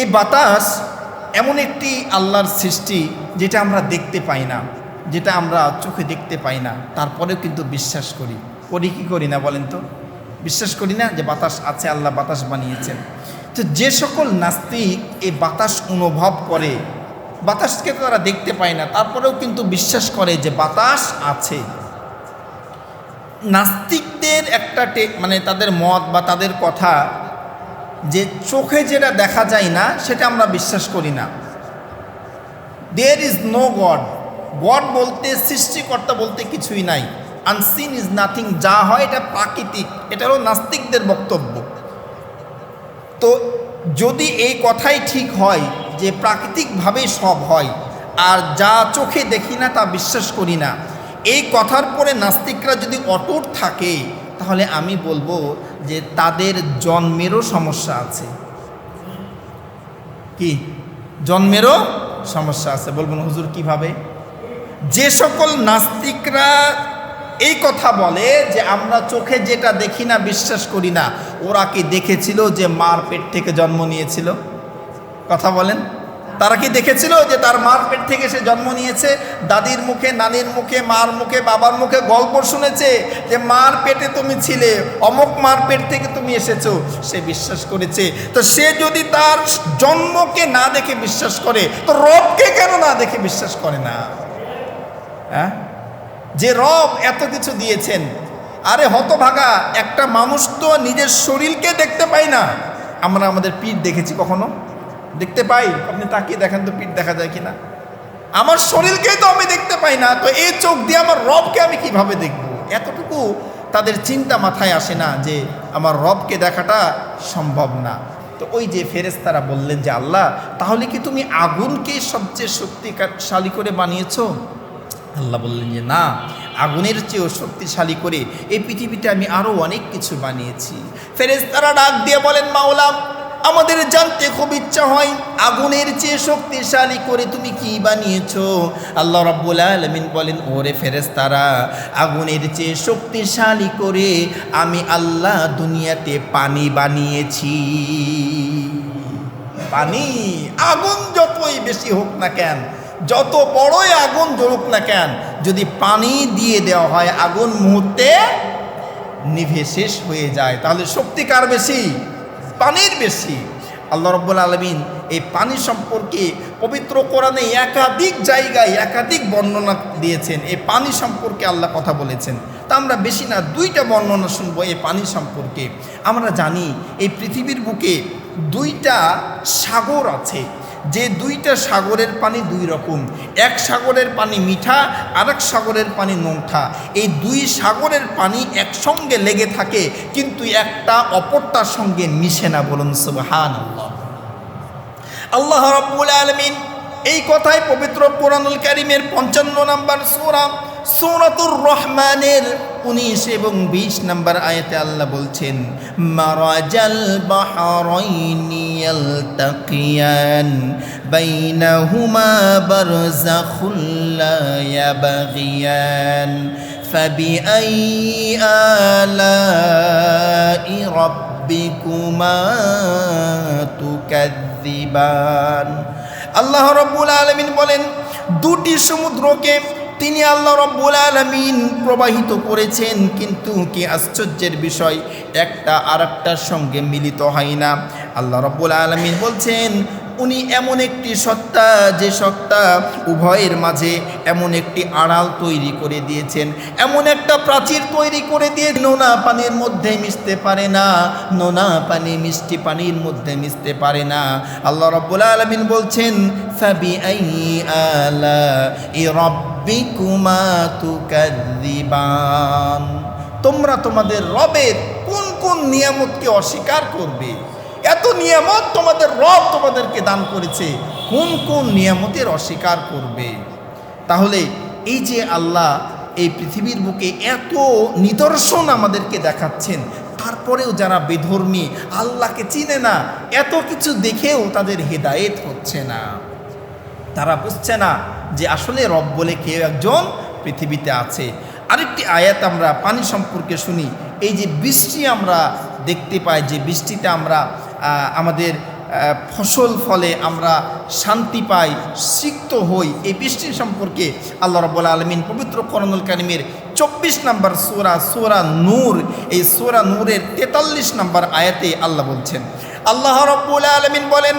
এই বাতাস এমন একটি আল্লাহর সৃষ্টি যেটা আমরা দেখতে পাই না, যেটা আমরা চোখে দেখতে পাই না, তারপরেও কিন্তু বিশ্বাস করি। করি কি করি না বলেন তো? বিশ্বাস করি না যে বাতাস আছে, আল্লাহ বাতাস বানিয়েছেন। তো যে সকল নাস্তিক এই বাতাস অনুভব করে, বাতাসকে তারা দেখতে পায় না, তারপরেও কিন্তু বিশ্বাস করে যে বাতাস আছে। নাস্তিকদের একটা মানে তাদের মত বা তাদের কথা যে চোখে যেটা দেখা যায় না, সেটা আমরা বিশ্বাস করি না। There is no god god বলতে, সৃষ্টিকর্তা বলতে কিছুই নাই। আনসিন ইজ নাথিং যা হয় এটা প্রাকৃতিক। এটা নাস্তিকদের বক্তব্য। তো যদি এই কথাই ঠিক হয়, যে প্রাকৃতিকভাবেই সব হয়, আর যা চোখে দেখি না তা বিশ্বাস করি না, এই কথার পরে নাস্তিকরা যদি অটুট থাকে তাহলে আমি বলব যে তাদের জন্মেরও সমস্যা আছে। কি? জন্মেরও সমস্যা আছে। বলবেন, হুজুর, কীভাবে? যে সকল নাস্তিকরা এই কথা বলে যে আমরা চোখে যেটা দেখি না, বিশ্বাস করি না, ওরা কি দেখেছিল যে মার পেট থেকে জন্ম নিয়েছিল? কথা বলেন। তারা কি দেখেছিল যে তার মার পেট থেকে সে জন্ম নিয়েছে? দাদির মুখে, নানির মুখে, মার মুখে, বাবার মুখে গল্প শুনেছে যে মার পেটে তুমি ছিলে, অমক মার পেট থেকে তুমি এসেছ। সে বিশ্বাস করেছে। তো সে যদি তার জন্মকে না দেখে বিশ্বাস করে, তো রবকে কেন না দেখে বিশ্বাস করে না? হ্যাঁ যে রব এত কিছু দিয়েছেন, আরে হতভাগা, একটা মানুষ তো নিজের শরীরকে দেখতে পাই না। আমরা আমাদের পিঠ দেখেছি কখনো? দেখতে পাই? আপনি তাকিয়ে দেখেন তো পিঠ দেখা যায় কিনা। আমার শরীরকেই তো আমি দেখতে পাই না, তো এই চোখ দিয়ে আমার রবকে আমি কীভাবে দেখব? এতটুকু তাদের চিন্তা মাথায় আসে না যে আমার রবকে দেখাটা সম্ভব না। তো ওই যে ফেরেস্তারা বললেন যে, আল্লাহ, তাহলে কি তুমি আগুনকে সবচেয়ে শক্তিশালী করে বানিয়েছ? আল্লাহ বললেন যে, না, আগুনের চেয়েও শক্তিশালী করে এই পৃথিবীতে আমি আরও অনেক কিছু বানিয়েছি। ফেরেশতারা ডাক দিয়ে বলেন, মাওলাম আমাদের জানতে খুব ইচ্ছা হয়, আগুনের চেয়ে শক্তিশালী করে তুমি কি বানিয়েছ? আল্লাহ রাব্বুল আলামিন বলেন, ওরে ফেরেশতারা, আগুনের চেয়ে শক্তিশালী করে আমি আল্লাহ দুনিয়াতে পানি বানিয়েছি। পানি, আগুন যতই বেশি হোক না কেন, যত বড়ই আগুন জ্বলুক না কেন, যদি পানি দিয়ে দেওয়া হয়, আগুন মুহূর্তে নিভে শেষ হয়ে যায়। তাহলে শক্তি কার বেশি? পানির বেশি। আল্লাহ রব্বুল আলমিন এই পানি সম্পর্কে পবিত্র কোরআনে একাধিক জায়গায় একাধিক বর্ণনা দিয়েছেন। এই পানি সম্পর্কে আল্লাহ কথা বলেছেন। তা আমরা বেশি না, দুইটা বর্ণনা শুনব এই পানি সম্পর্কে। আমরা জানি এই পৃথিবীর বুকে দুইটা সাগর আছে। যে দুইটা সাগরের পানি দুই রকম। এক সাগরের পানি মিঠা আর এক সাগরের পানি নোংঠা। এই দুই সাগরের পানি একসঙ্গে লেগে থাকে, কিন্তু একটা অপরটার সঙ্গে মিশে না বলুন সুবহান আল্লাহ রব্বুল আলমিন এই কথাই পবিত্র কোরআনুল করিমের পঞ্চান্ন নম্বর সূরা সূরাতুর রহমানের উনিশ এবং বিশ নাম্বার আয়াতে আল্লাহ বলছেন মারাজাল বাহরাইনি ইয়ালতাকিয়ান বাইনাহুমা বারযাখুল লা ইয়াবগিয়ান فبأي آلاء ربكما تكذبان আল্লাহ রব্বুল আলমিন বলেন দুটি সমুদ্রকে তিনি আল্লাহ রব্বুল আলমিন প্রবাহিত করেছেন, কিন্তু কি আশ্চর্যের বিষয়, একটা আর সঙ্গে মিলিত হয় না। আল্লাহ রব্বুল আলমিন বলছেন, উনি এমন একটি সত্তা, যে সত্তা উভয়ের মাঝে এমন একটি আড়াল তৈরি করে দিয়েছেন। এমন একটা প্রাচীর তৈরি করে দিয়ে নোনা পানির মধ্যে মিশতে পারে না, নোনা পানি মিষ্টি পানির মধ্যে মিশতে পারে না। আল্লাহ রব্বুল আলমিন বলছেন ফাবি আই আলা রব্বিকুমা তুকাদ্দিবান তোমরা তোমাদের রবের কোন কোন নিয়ামতকে অস্বীকার করবে? এত নিয়ামত তোমাদের রব তোমাদেরকে দান করেছে, কোন কোন নিয়ামতের অস্বীকার করবে? তাহলে এই যে আল্লাহ এই পৃথিবীর বুকে এত নিদর্শন আমাদেরকে দেখাচ্ছেন, তারপরেও যারা বেধর্মী, আল্লাহকে চিনে না, এত কিছু দেখেও তাদের হেদায়েত হচ্ছে না। তারা বুঝছে না যে আসলে রব বলে কেউ একজন পৃথিবীতে আছে। আরেকটি আয়াত আমরা পানি সম্পর্কে শুনি। এই যে বৃষ্টি আমরা দেখতে পাই, যে বৃষ্টিতে আমরা আমাদের ফসল ফলে আমরা শান্তি পাই সিক্ত হই, এই বৃষ্টি সম্পর্কে আল্লাহ রব্বুল আলমিন পবিত্র করনুল কারিমের চব্বিশ নম্বর সোরা সোরা নূর, এই সোরা নূরের তেতাল্লিশ নম্বর আয়াতে আল্লাহ বলছেন। আল্লাহ রব্বুল আলমিন বলেন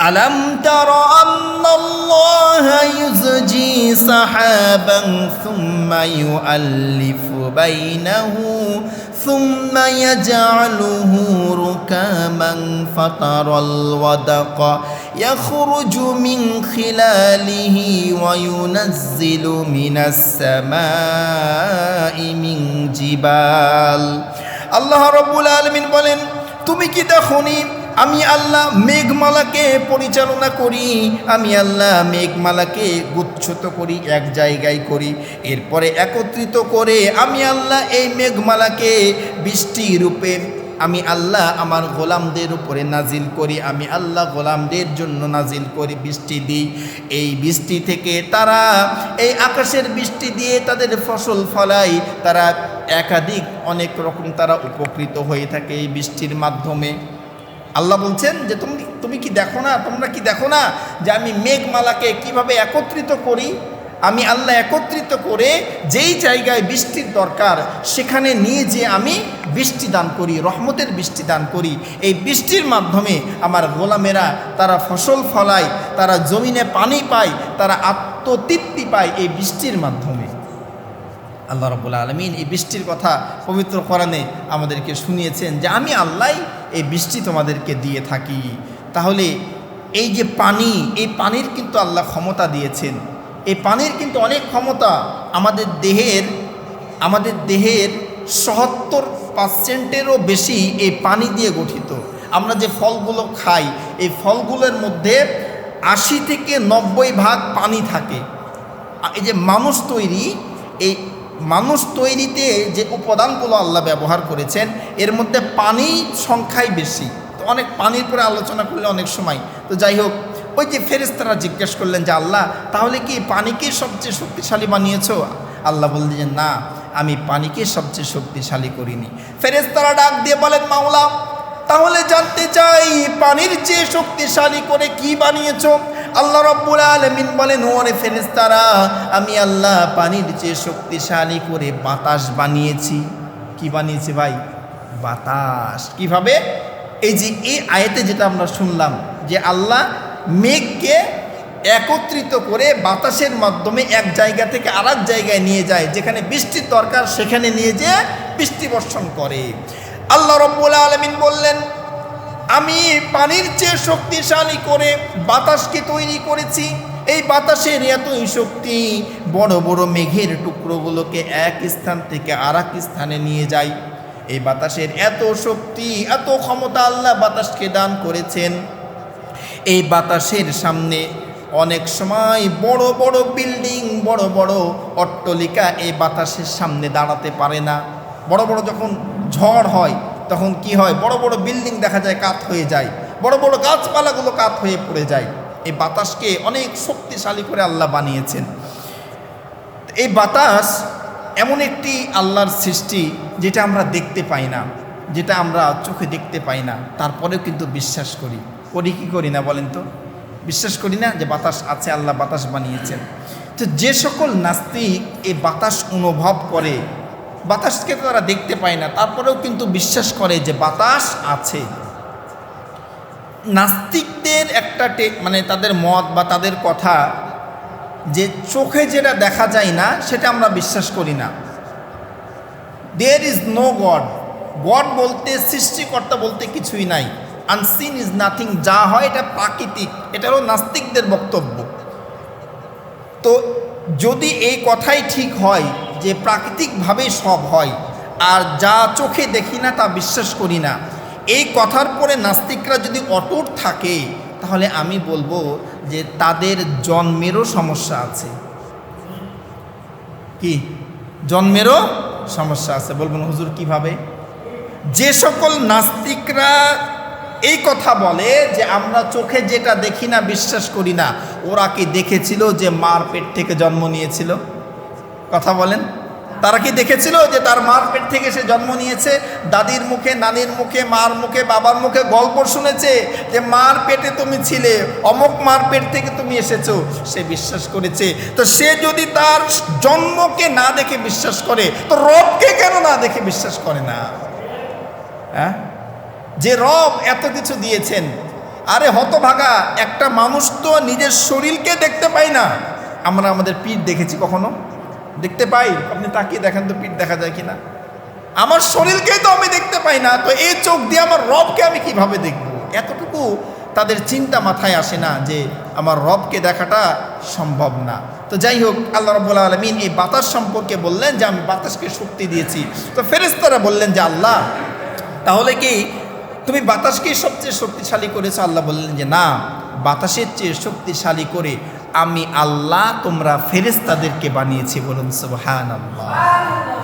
ألم تر أن الله يزجي سحابا ثم يؤلف بينه ثم يجعله ركاما فترى الودق يخرج من خلاله وينزل من السماء من جبال আল্লাহ রব্বুল আলমিন বলেন তুমি কি দেখনি আমি আল্লাহ মেঘমালাকে পরিচালনা করি, আমি আল্লাহ মেঘমালাকে গুচ্ছত করি, এক জায়গায় করি। এরপরে একত্রিত করে আমি আল্লাহ এই মেঘমালাকে বৃষ্টি রূপে, আমি আল্লাহ আমার গোলামদের উপরে নাজিল করি, আমি আল্লাহ গোলামদের জন্য নাজিল করি বৃষ্টি দিই। এই বৃষ্টি থেকে তারা, এই আকাশের বৃষ্টি দিয়ে তাদের ফসল ফলাই, তারা একাধিক অনেক রকম তারা উপকৃত হয়ে থাকে এই বৃষ্টির মাধ্যমে। আল্লাহ বলছেন যে তুমি তুমি কি দেখো না? তোমরা কি দেখো না যে আমি মেঘমালাকে কীভাবে একত্রিত করি? আমি আল্লাহ একত্রিত করে যেই জায়গায় বৃষ্টির দরকার, সেখানে নিয়ে যে আমি বৃষ্টি দান করি, রহমতের বৃষ্টি দান করি। এই বৃষ্টির মাধ্যমে আমার গোলামেরা, তারা ফসল ফলায়, তারা জমিনে পানি পায়, তারা আত্মতৃপ্তি পায় এই বৃষ্টির মাধ্যমে। আল্লাহ রবুল্লা আলমিন এই বৃষ্টির কথা পবিত্র কোরআনে আমাদেরকে শুনিয়েছেন যে আমি আল্লাহ এই বৃষ্টি তোমাদেরকে দিয়ে থাকি। তাহলে এই যে পানি, এই পানির কিন্তু আল্লাহ ক্ষমতা দিয়েছেন। এই পানির কিন্তু অনেক ক্ষমতা আমাদের দেহের আমাদের দেহের সত্তর পার্সেন্টেরও বেশি এই পানি দিয়ে গঠিত। আমরা যে ফলগুলো খাই, এই ফলগুলোর মধ্যে আশি থেকে নব্বই ভাগ পানি থাকে। এই যে মানুষ তৈরি, এই মানুষ তৈরিতে যে উপাদানগুলো আল্লাহ ব্যবহার করেছেন, এর মধ্যে পানি সংখ্যাই বেশি। তো অনেক পানির পরে আলোচনা করলে অনেক সময়। তো যাই হোক, ওই যে ফেরেস্তারা জিজ্ঞেস করলেন যে, আল্লাহ, তাহলে কি পানিকে সবচেয়ে শক্তিশালী বানিয়েছো? আল্লাহ বললেন যে, না, আমি পানিকে সবচেয়ে শক্তিশালী করিনি। ফেরেস্তারা ডাক দিয়ে বলেন, মাওলা, তাহলে জানতে চাই পানির চেয়ে শক্তিশালী করে কি বানিয়েছো? আল্লাহ রব্বুল আলমিন বলেন ওরে ফেরেস্তারা আমি আল্লাহ পানির চেয়ে শক্তিশালী করে বাতাস বানিয়েছি। কি বানিয়েছি ভাই? বাতাস। কীভাবে? এই যে এই আয়েতে যেটা আমরা শুনলাম, যে আল্লাহ মেঘকে একত্রিত করে বাতাসের মাধ্যমে এক জায়গা থেকে আর জায়গায় নিয়ে যায়, যেখানে বৃষ্টির দরকার সেখানে নিয়ে যেয়ে বৃষ্টি বর্ষণ করে। আল্লাহ রব্বুল আলমিন বললেন আমি পানির চেয়ে শক্তিশালী করে বাতাসকে তৈরি করেছি। এই বাতাসের এতই শক্তি বড় বড় মেঘের টুকরোগুলোকে এক স্থান থেকে আর স্থানে নিয়ে যায়। এই বাতাসের এত শক্তি, এত ক্ষমতা আল্লাহ বাতাসকে দান করেছেন। এই বাতাসের সামনে অনেক সময় বড় বড় বিল্ডিং, বড় বড় অট্টলিকা এই বাতাসের সামনে দাঁড়াতে পারে না। বড় বড় যখন ঝড় হয় তখন কি হয়? বড় বড় বিল্ডিং দেখা যায় কাত হয়ে যায়। বড় বড় গাছপালাগুলো কাত হয়ে পড়ে যায়। এই বাতাসকে অনেক শক্তিশালী করে আল্লাহ বানিয়েছেন। এই বাতাস এমন একটি আল্লাহর সৃষ্টি যেটা আমরা দেখতে পাই না, যেটা আমরা চোখে দেখতে পাই না। তারপরেও কিন্তু বিশ্বাস করি। করি কি করি না বলেন তো? বিশ্বাস করি না যে বাতাস আছে, আল্লাহ বাতাস বানিয়েছেন। তো যে সকল নাস্তিক এই বাতাস অনুভব করে বাতাসকে তারা দেখতে পায় না, তারপরেও কিন্তু বিশ্বাস করে যে বাতাস আছে। নাস্তিকদের একটা মানে তাদের মত বা তাদের কথা, যে চোখে যেটা দেখা যায় না, সেটা আমরা বিশ্বাস করি না। There is no god god বলতে, সৃষ্টিকর্তা বলতে কিছুই নাই। আনসিন ইজ নাথিং যা হয় এটা প্রাকৃতিক। এটা হলো নাস্তিকদের বক্তব্য। তো যদি এই কথাই ঠিক হয় যে প্রাকৃতিকভাবেই সব হয়, আর যা চোখে দেখি না তা বিশ্বাস করি না। এই কথার পরে নাস্তিকরা যদি অটুট থাকে, তাহলে আমি বলব যে তাদের জন্মেরও সমস্যা আছে। কি? জন্মেরও সমস্যা আছে, বলবেন হুজুর কীভাবে? যে সকল নাস্তিকরা এই কথা বলে যে আমরা চোখে যেটা দেখি না, বিশ্বাস করি না, ওরা কি দেখেছিল যে মার পেট থেকে জন্ম নিয়েছিল? কথা বলেন। তারা কি দেখেছিল যে তার মার পেট থেকে সে জন্ম নিয়েছে? দাদির মুখে, নানির মুখে, মার মুখে, বাবার মুখে গল্প শুনেছে যে, মার পেটে তুমি ছিলে, অমক মার পেট থেকে তুমি এসেছ। সে বিশ্বাস করেছে। তো সে যদি তার জন্মকে না দেখে বিশ্বাস করে, তো রবকে কেন না দেখে বিশ্বাস করে না? হ্যাঁ? যে রব এত কিছু দিয়েছেন, আরে হতভাগা, একটা মানুষ তো নিজের শরীরকে দেখতে পাই না। আমরা আমাদের পিঠ দেখেছি কখনো? দেখতে পাই? আপনি তাকিয়ে দেখেন তো পিঠ দেখা যায় কিনা। আমার শরীরকেই তো আমি দেখতে পাই না, তো এই চোখ দিয়ে আমার রবকে আমি কীভাবে দেখব? এতটুকু তাদের চিন্তা মাথায় আসে না যে আমার রবকে দেখাটা সম্ভব না। তো যাই হোক, আল্লাহ রব্বুল আলমিন এই বাতাস সম্পর্কে বললেন যে আমি বাতাসকে শক্তি দিয়েছি। তো ফেরেস্তারা বললেন যে, আল্লাহ, তাহলে কি তুমি বাতাসকেই সবচেয়ে শক্তিশালী করেছ? আল্লাহ বললেন যে, না, বাতাসের চেয়ে শক্তিশালী করে আমি আল্লাহ তোমরা ফেরেস্তাদেরকে বানিয়েছি বলুন সুবহান আল্লাহ